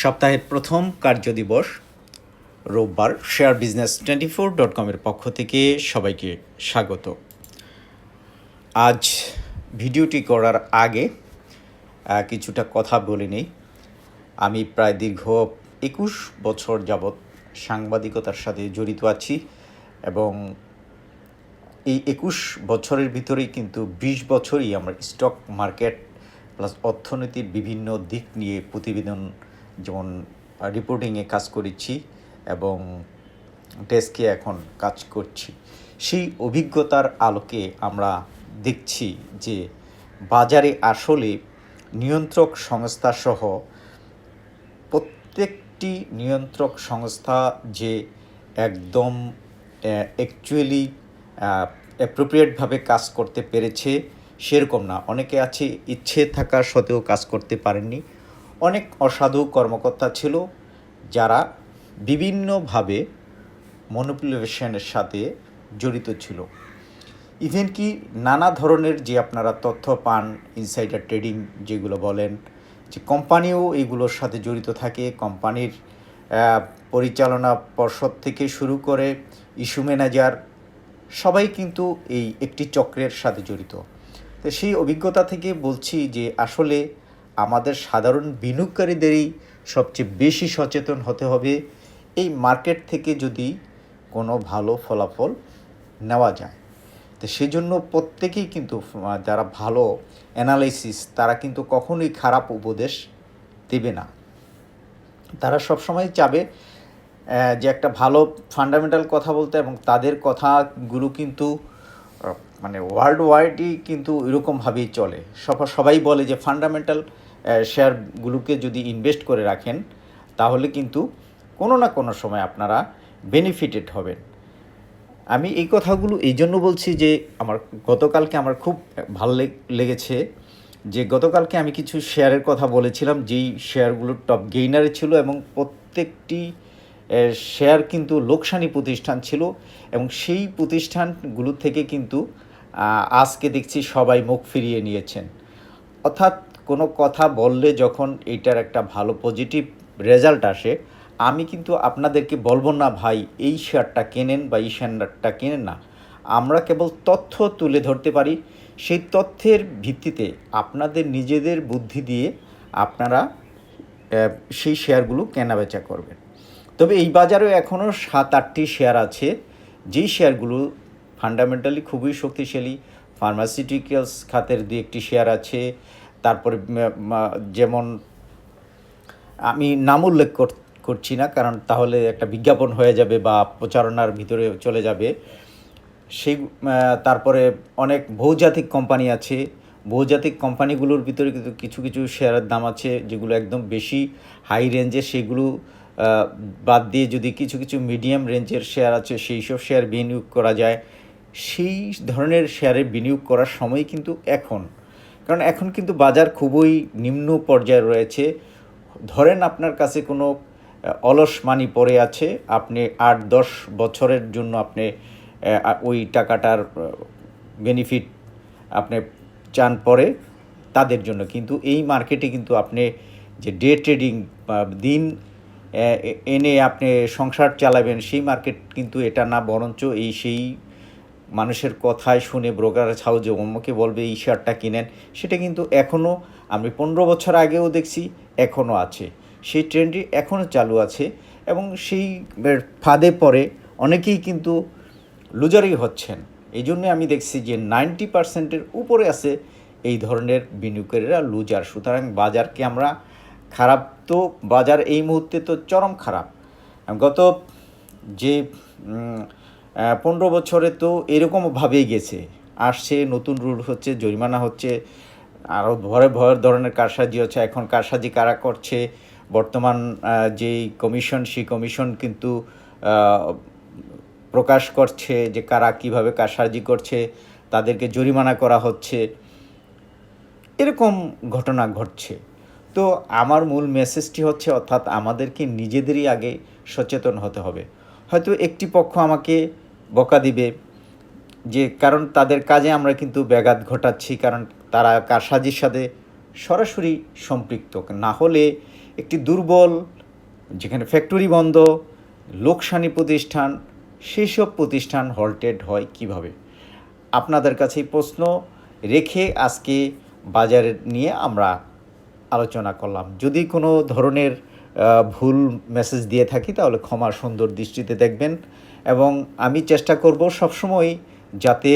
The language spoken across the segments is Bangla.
সপ্তাহের প্রথম কার্যদিবস রোববার share business twenty four dot কমের পক্ষ থেকে সবাইকে স্বাগত। আজ ভিডিওটি করার আগে কিছুটা কথা বলে নেই। আমি প্রায় দীর্ঘ একুশ বছর যাবৎ সাংবাদিকতার সাথে জড়িত আছি এবং এই একুশ বছরের ভিতরেই কিন্তু বিশ বছরই আমরা স্টক মার্কেট প্লাস অর্থনীতির বিভিন্ন দিক নিয়ে প্রতিবেদন যেমন রিপোর্টিংয়ে কাজ করেছি এবং ডেস্কে এখন কাজ করছি, সেই অভিজ্ঞতার আলোকে আমরা দেখছি যে বাজারে আসলে নিয়ন্ত্রক সংস্থা সহ প্রত্যেকটি নিয়ন্ত্রক সংস্থা যে একদম অ্যাকচুয়ালি অ্যাপ্রোপ্রিয়েটভাবে কাজ করতে পেরেছে, সেরকম না। অনেকে আছে ইচ্ছে থাকা সত্ত্বেও কাজ করতে পারেননি। অনেক অসাধু কর্মকর্তা ছিল যারা বিভিন্নভাবে মনোপুলেশনের সাথে জড়িত ছিল। ইভেন কি নানা ধরনের যে আপনারা তথ্য পান ইনসাইডার ট্রেডিং যেগুলো বলেন, যে কোম্পানিও এইগুলোর সাথে জড়িত থাকে, কোম্পানির পরিচালনা পর্ষদ থেকে শুরু করে ইস্যু ম্যানেজার সবাই কিন্তু এই একটি চক্রের সাথে জড়িত। তো সেই অভিজ্ঞতা থেকে বলছি যে আসলে আমাদের সাধারণ বিনিয়োগকারীদেরই সবচেয়ে বেশি সচেতন হতে হবে। এই মার্কেট থেকে যদি কোনো ভালো ফলাফল নেওয়া যায়, তো সেজন্য প্রত্যেকেই কিন্তু যারা ভালো অ্যানালাইসিস তারা কিন্তু কখনোই খারাপ উপদেশ দেবে না। তারা সবসময় চাবে যে একটা ভালো ফান্ডামেন্টাল কথা বলতে এবং তাদের কথাগুলো কিন্তু মানে ওয়ার্ল্ড ওয়াইডই কিন্তু এরকমভাবেই চলে। সব, সবাই বলে যে ফান্ডামেন্টাল শেয়ারগুলোকে যদি ইনভেস্ট করে রাখেন, তাহলে কিন্তু কোনো না কোনো সময় আপনারা বেনিফিটেড হবেন। আমি এই কথাগুলো এই জন্য বলছি যে আমার গতকালকে আমার খুব ভালো লেগেছে যে গতকালকে আমি কিছু শেয়ারের কথা বলেছিলাম, যেই শেয়ারগুলো টপ গেইনারে ছিল এবং প্রত্যেকটি শেয়ার কিন্তু লোকসানি প্রতিষ্ঠান ছিল এবং সেই প্রতিষ্ঠানগুলো থেকে কিন্তু আজকে দেখছি সবাই মুখ ফিরিয়ে নিয়েছেন। অর্থাৎ কোনো কথা বললে যখন এইটার একটা ভালো পজিটিভ রেজাল্ট আসে, আমি কিন্তু আপনাদেরকে বলব না, ভাই, এই শেয়ারটা কেনেন বা এই শেয়ারটা কেনেন না। আমরা কেবল তথ্য তুলে ধরতে পারি। সেই তথ্যের ভিত্তিতে আপনাদের নিজেদের বুদ্ধি দিয়ে আপনারা সেই শেয়ারগুলো কেনাবেচা করবেন। তবে এই বাজারেও এখনও সাত আটটি শেয়ার আছে। যেই শেয়ারগুলো ফান্ডামেন্টালি খুবই শক্তিশালী ফার্মাসিউটিক্যালস খাতের দু একটি শেয়ার আছে তারপরে যেমন আমি নাম উল্লেখ কর- করছি না, কারণ তাহলে একটা বিজ্ঞাপন হয়ে যাবে বা প্রচারণার ভিতরে চলে যাবে। সেই তারপরে অনেক বহুজাতিক কোম্পানি আছে। বহুজাতিক কোম্পানিগুলোর ভিতরে কিন্তু কিছু কিছু শেয়ারের দাম আছে, যেগুলো একদম বেশি হাই রেঞ্জের সেগুলো বাদ দিয়ে যদি কিছু কিছু মিডিয়াম রেঞ্জের শেয়ার আছে, সেই সব শেয়ার বিনিয়োগ করা যায়। সেই ধরনের শেয়ারে বিনিয়োগ করার সময় কিন্তু এখন কারণ এখন কিন্তু বাজার খুবই নিম্ন পর্যায়ে রয়েছে। ধরেন আপনার কাছে কোনো অলস মানি পড়ে আছে, আপনি আট, দশ বছরের জন্য আপনি ওই টাকাটার বেনিফিট আপনি চান পরে, তাদের জন্য। কিন্তু এই মার্কেটে কিন্তু আপনি যে ডে ট্রেডিং বা দিন এনে আপনি সংসার চালাবেন, সেই মার্কেট কিন্তু এটা না, বরঞ্চ এই, সেই মানুষের কথায় শুনে ব্রোকার হাউজে অমুকে বলবে, এই শেয়ারটা কিনেন। সেটা কিন্তু এখনও আমি পনেরো বছর আগেও দেখছি এখনও আছে। সেই ট্রেন্ডটি এখনও চালু আছে এবং সেই ফাঁদে পরে অনেকেই কিন্তু লুজারই হচ্ছেন। এই জন্যে আমি দেখছি যে নাইনটি পার্সেন্টের উপরে আছে এই ধরনের বিনিয়োগকারীরা লুজার। সুতরাং বাজারকে আমরা খারাপ তো, বাজার এই মুহূর্তে তো চরম খারাপ। গত যে পনেরো বছরে তো এরকমভাবেই গেছে। আসছে, নতুন রুল হচ্ছে, জরিমানা হচ্ছে, আরও ভরে ভয়ের ধরনের কারসাজি হচ্ছে। এখন কারসাজি কারা করছে? বর্তমান যেই কমিশন, সেই কমিশন কিন্তু প্রকাশ করছে যে কারা কীভাবে কারসাজি করছে, তাদেরকে জরিমানা করা হচ্ছে। এরকম ঘটনা ঘটছে। তো আমার মূল মেসেজটি হচ্ছে, অর্থাৎ আমাদেরকে নিজেদেরই আগে সচেতন হতে হবে। হয়তো একটি পক্ষ আমাকে বকা দিবে যে, কারণ তাদের কাজে আমরা কিন্তু ব্যাঘাত ঘটাচ্ছি, কারণ তারা কারসাজির সাথে সরাসরি সম্পৃক্ত। না হলে একটি দুর্বল, যেখানে ফ্যাক্টরি বন্ধ, লোকসানি প্রতিষ্ঠান, সেসব প্রতিষ্ঠান হল্টেড হয় কীভাবে? আপনাদের কাছে প্রশ্ন রেখে আজকে বাজারের নিয়ে আমরা আলোচনা করলাম। যদি কোনো ধরনের ভুল মেসেজ দিয়ে থাকি, তাহলে ক্ষমা সুন্দর দৃষ্টিতে দেখবেন। এবং আমি চেষ্টা করব সবসময় যাতে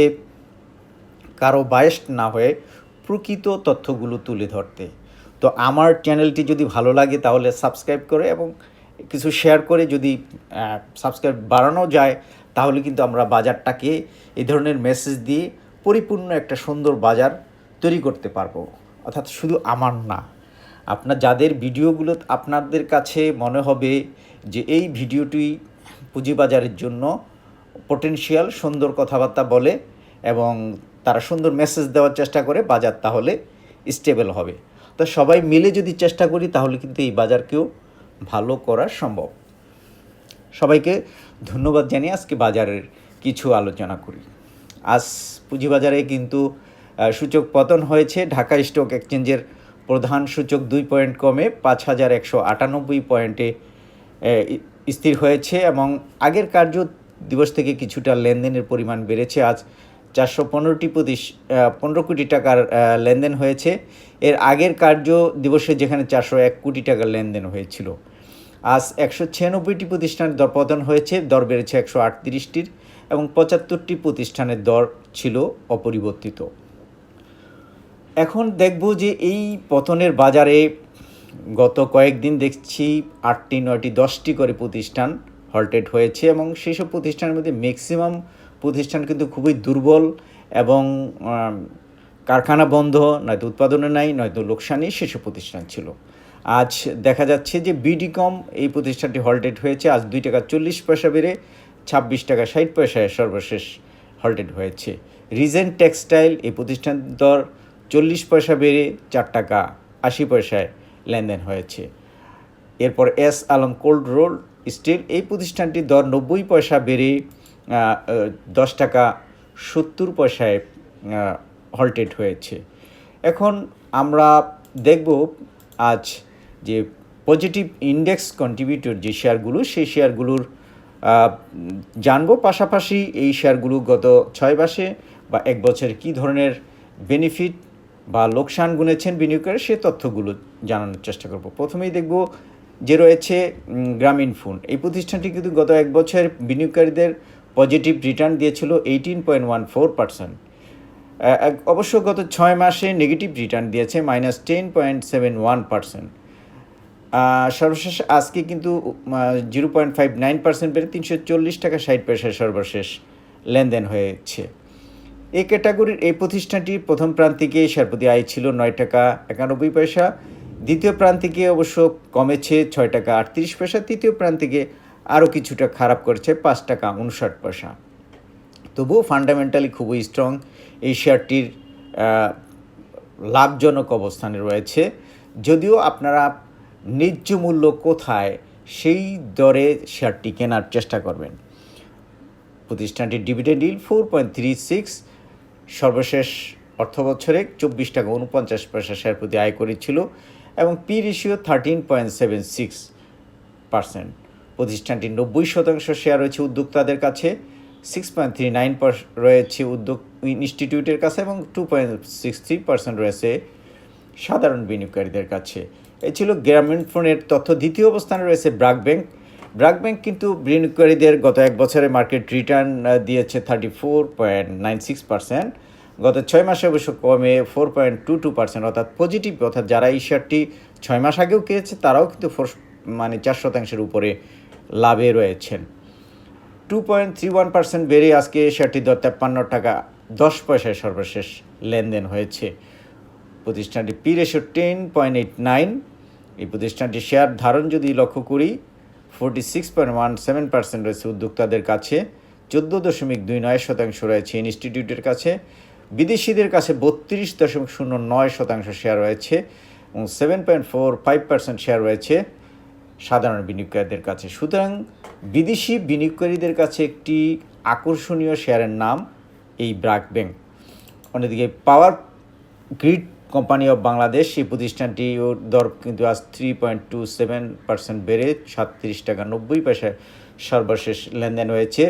কারও বায়েস্ট না হয়ে প্রকৃত তথ্যগুলো তুলে ধরতে। তো আমার চ্যানেলটি যদি ভালো লাগে, তাহলে সাবস্ক্রাইব করে এবং কিছু শেয়ার করে যদি সাবস্ক্রাইব বাড়ানো যায়, তাহলে কিন্তু আমরা বাজারটাকে এই ধরনের মেসেজ দিয়ে পরিপূর্ণ একটা সুন্দর বাজার তৈরি করতে পারব। অর্থাৎ শুধু আমার না আপনার যাদের ভিডিওগুলো আপনাদের কাছে মনে হবে যে এই ভিডিওটি পুঁজিবাজারের জন্য পোটেনশিয়াল সুন্দর কথাবার্তা বলে এবং তারা সুন্দর মেসেজ দেওয়ার চেষ্টা করে, বাজার তাহলে স্টেবল হবে। তো সবাই মিলে যদি চেষ্টা করি, তাহলে কিন্তু এই বাজারকেও ভালো করা সম্ভব। সবাইকে ধন্যবাদ জানিয়ে আজকে বাজারের কিছু আলোচনা করি। আজ পুঁজিবাজারে কিন্তু সূচক পতন হয়েছে। ঢাকা স্টক এক্সচেঞ্জের প্রধান সূচক দুই পয়েন্ট কমে পাঁচ হাজার একশো আটানব্বই পয়েন্টে স্থির হয়েছে এবং আগের কার্য দিবস থেকে কিছুটা লেনদেনের পরিমাণ বেড়েছে। আজ চারশো পনেরোটি প্রতিশ পনেরো কোটি টাকার লেনদেন হয়েছে। এর আগের কার্য দিবসে যেখানে চারশো এক কোটি টাকার লেনদেন হয়েছিল। আজ একশো ছিয়ানব্বইটি প্রতিষ্ঠানের দর পতন হয়েছে, দর বেড়েছে একশো আটত্রিশটির এবং পঁচাত্তরটি প্রতিষ্ঠানের দর ছিল অপরিবর্তিত। এখন দেখব যে এই পতনের বাজারে গত কয়েকদিন দেখছি আটটি, নয়টি, দশটি করে প্রতিষ্ঠান হল্টেড হয়েছে এবং সেসব প্রতিষ্ঠানের মধ্যে ম্যাক্সিমাম প্রতিষ্ঠান কিন্তু খুবই দুর্বল এবং কারখানা বন্ধ, নয়তো উৎপাদনে নাই, নয়তো লোকসানি সেসব প্রতিষ্ঠান ছিল। আজ দেখা যাচ্ছে যে বিডিকম এই প্রতিষ্ঠানটি হল্টেড হয়েছে। আজ দুই টাকা চল্লিশ পয়সা বেড়ে ছাব্বিশ টাকা ষাট পয়সায় সর্বশেষ হল্টেড হয়েছে। রিজেন্ট টেক্সটাইল এই প্রতিষ্ঠান দর চল্লিশ পয়সা বেড়ে চার টাকা আশি পয়সায় লেনদেন হয়েছে। এরপর S Alam cold roll steel এই প্রতিষ্ঠানটির দর নব্বই পয়সা বেড়ে দশ টাকা সত্তর পয়সায় হল্টেড হয়েছে। এখন আমরা দেখব আজ যে পজিটিভ ইন্ডেক্স কন্ট্রিবিউটর যে শেয়ারগুলো, সেই শেয়ারগুলোর জানব পাশাপাশি এই শেয়ারগুলো গত ছয় মাসে বা এক বছরে কী ধরনের বেনিফিট বা লোকসান গুনেছেন বিনিয়োগকারী, সে তথ্যগুলো জানানোর চেষ্টা করব। প্রথমেই দেখব যে রয়েছে গ্রামীণ ফোন। এই প্রতিষ্ঠানটি কিন্তু গত এক বছর বিনিয়োগকারীদের পজিটিভ রিটার্ন দিয়েছিল eighteen point one four percent অবশ্য গত ছয় মাসে নেগেটিভ রিটার্ন দিয়েছে minus ten point seven one percent সর্বশেষ আজকে কিন্তু zero point five nine percent বেড়ে তিনশো চল্লিশ টাকা ষাট পয়সায় সর্বশেষ লেনদেন হয়েছে। এই ক্যাটাগরির এই প্রতিষ্ঠানটি প্রথম প্রান্তিকে প্রতি আয় ছিল নয় টাকা একানব্বই পয়সা। দ্বিতীয় প্রান্তিকে অবশ্য কমেছে ছয় টাকা আটত্রিশ পয়সা। তৃতীয় প্রান্তিকে আরও কিছুটা খারাপ করেছে পাঁচ টাকা উনষাট পয়সা। তবুও ফান্ডামেন্টালি খুবই স্ট্রং। এই শেয়ারটির লাভজনক অবস্থানে রয়েছে। যদিও আপনারা ন্যায্য মূল্য কোথায় সেই দরে শেয়ারটি কেনার চেষ্টা করবেন। প্রতিষ্ঠানটির dividend yield four point three six সর্বশেষ অর্থ বছরে চব্বিশ টাকা উনপঞ্চাশ পয়সা শেয়ার প্রতি আয় করেছিল এবং P ratio thirteen point seven six percent প্রতিষ্ঠানটির নব্বই শতাংশ শেয়ার রয়েছে উদ্যোক্তাদের কাছে সিক্স পয়েন্ট থ্রি নাইন রয়েছে উদ্যোগ ইনস্টিটিউটের কাছে এবং two point six three percent রয়েছে সাধারণ বিনিয়োগকারীদের কাছে। এ ছিল গ্রামীণ ফোনের তথ্য। দ্বিতীয় অবস্থানে রয়েছে ব্রাক ব্যাংক। ব্রাক ব্যাংক কিন্তু বিনিয়োগকারীদের গত এক বছরে মার্কেট রিটার্ন দিয়েছে thirty four point nine six percent গত ছয় মাসে অবশ্য কমে four point two two percent অর্থাৎ পজিটিভ অর্থাৎ যারা এই শেয়ারটি ছয় মাস আগেও কিনেছে, তারাও কিন্তু ফোর মানে চার শতাংশের উপরে লাভে রয়েছেন। Two point three one percent বেড়ে আজকে শেয়ারটির দর তেপ্পান্ন টাকা, দশ পয়সায় সর্বশেষ লেনদেন হয়েছে। প্রতিষ্ঠানটি P ratio ten point eight nine এই প্রতিষ্ঠানটির শেয়ার ধারণ যদি লক্ষ্য করি forty six point one seven percent রয়েছে উদ্যোক্তাদের কাছে, চোদ্দ দশমিক দুই নয় শতাংশ রয়েছে ইনস্টিটিউটের কাছে, বিদেশিদের কাছে বত্রিশ দশমিক শূন্য নয় শতাংশ শেয়ার রয়েছে এবং seven point four five percent share রয়েছে সাধারণ বিনিয়োগকারীদের কাছে। সুতরাং বিদেশি বিনিয়োগকারীদের কাছে একটি আকর্ষণীয় শেয়ারের নাম এই ব্রাক ব্যাংক। অন্যদিকে power grid company of Bangladesh, এই প্রতিষ্ঠানটি দর কিন্তু আজ three point two seven percent বেড়ে সাতত্রিশ টাকা নব্বই পয়সায় সর্বশেষ লেনদেন হয়েছে।